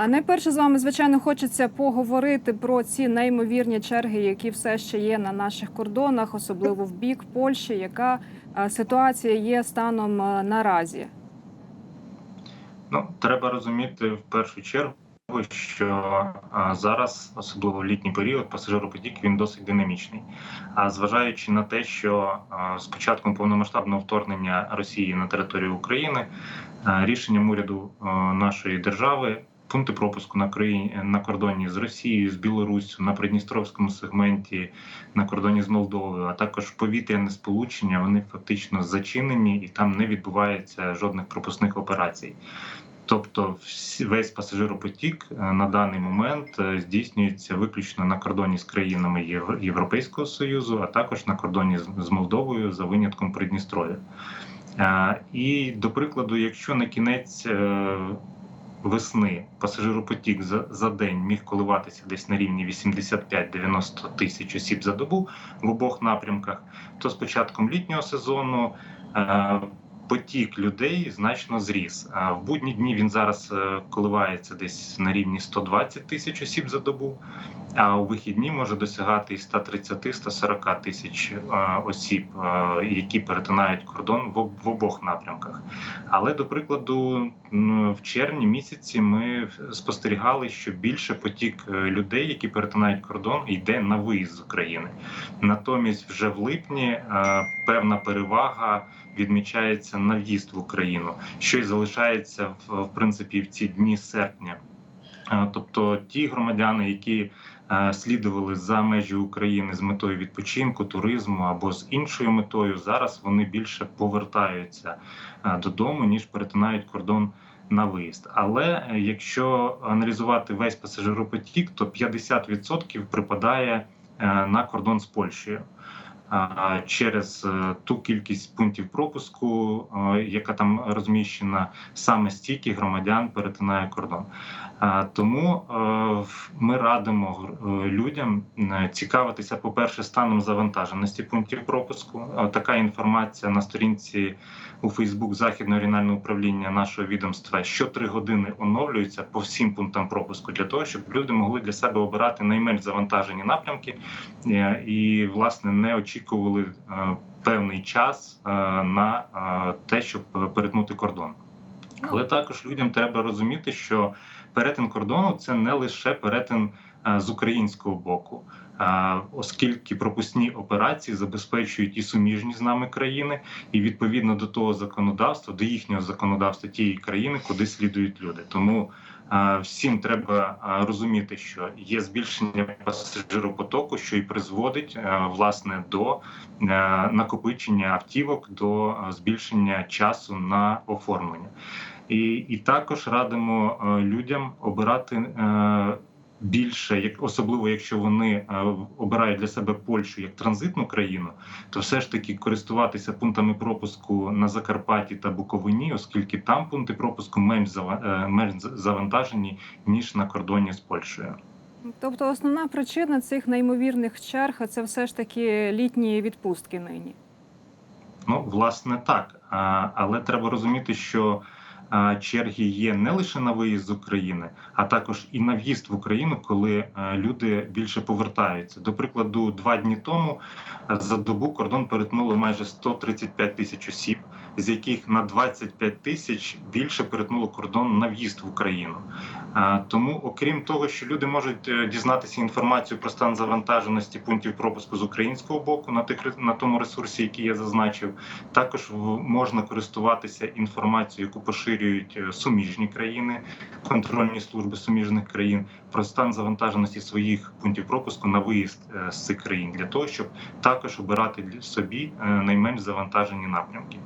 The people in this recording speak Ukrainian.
А найперше з вами, звичайно, хочеться поговорити про ці неймовірні черги, які все ще є на наших кордонах, особливо в бік Польщі. Яка е, ситуація є станом е, наразі? Ну, треба розуміти в першу чергу, що а, зараз, особливо в літній період, пасажиропотік він досить динамічний. А зважаючи на те, що з початком повномасштабного вторгнення Росії на територію України рішенням уряду нашої держави. Пункти пропуску на країні на кордоні з Росією, з Білоруссю, на Придністровському сегменті, на кордоні з Молдовою, а також повітряне сполучення, вони фактично зачинені і там не відбувається жодних пропускних операцій. Тобто, весь пасажиропотік е, на даний момент е, здійснюється виключно на кордоні з країнами Євро- Європейського союзу, а також на кордоні з- Молдовою за винятком Придністров'я. Е, І до прикладу, якщо на кінець весни пасажиропотік за, за день міг коливатися десь на рівні 85-90 тисяч осіб за добу в обох напрямках, то з початком літнього сезону. е, Потік людей значно зріс. В будні дні він зараз е, коливається десь на рівні 120 тисяч осіб за добу, а у вихідні може досягати і 130-140 тисяч е, осіб, е, які перетинають кордон в обох напрямках. Але до прикладу, в червні місяці ми спостерігали, що більше потік людей, які перетинають кордон, йде на виїзд з України. Натомість, вже в липні певна перевага відмічається на в'їзд в Україну, що й залишається в, в принципі в ці дні серпня. Е, Тобто ті громадяни, які е, слідували за межі України з метою відпочинку, туризму або з іншою метою, зараз вони більше повертаються е, додому ніж перетинають кордон на виїзд. Але якщо аналізувати весь пасажиропотік, то 50% припадає на кордон з Польщею. Через е, ту кількість пунктів пропуску, е, яка там розміщена, саме стільки громадян перетинає кордон. Тому е, ми радимо людям цікавитися, по-перше, станом завантаженості пунктів пропуску. Така інформація на сторінці у Фейсбук Західного регіонального управління нашого відомства що три години оновлюється по всім пунктам пропуску для того, щоб люди могли для себе обирати найменш завантажені напрямки і, власне, не очікували е, певний час е, на е, те, щоб перетнути кордон. Але також людям треба розуміти, що перетин кордону це не лише перетин з українського боку, оскільки пропускні операції забезпечують і суміжні з нами країни, і відповідно до того законодавства, до їхнього законодавства тієї країни, куди слідують люди. Тому всім треба розуміти, що є збільшення пасажиропотоку, що і призводить власне до накопичення автівок, до збільшення часу на оформлення. І, і також радимо людям обирати е, більше, як особливо якщо вони е, обирають для себе Польщу як транзитну країну, то все ж таки користуватися пунктами пропуску на Закарпатті та Буковині, оскільки там пункти пропуску менш е, менш завантажені ніж на кордоні з Польщею. Тобто, основна причина цих неймовірних черг це все ж таки літні відпустки нині. Ну, власне, так. А, Але треба розуміти, що черги є не лише на виїзд з України, а також і на в'їзд в Україну, коли е, люди більше повертаються. До прикладу, два дні тому е, за добу кордон перетнуло майже 135 тисяч осіб, з яких на 25 тисяч більше перетнуло кордон на в'їзд в Україну. А, Тому, окрім того, що люди можуть е, дізнатися інформацію про стан завантаженості пунктів пропуску з українського боку на тих на тому ресурсі, який я зазначив, також можна користуватися інформацією, яку поширюють е, суміжні країни, контрольні служби суміжних країн про стан завантаженості своїх пунктів пропуску на виїзд е, з цих країн для того, щоб також обирати собі е, найменш завантажені напрямки.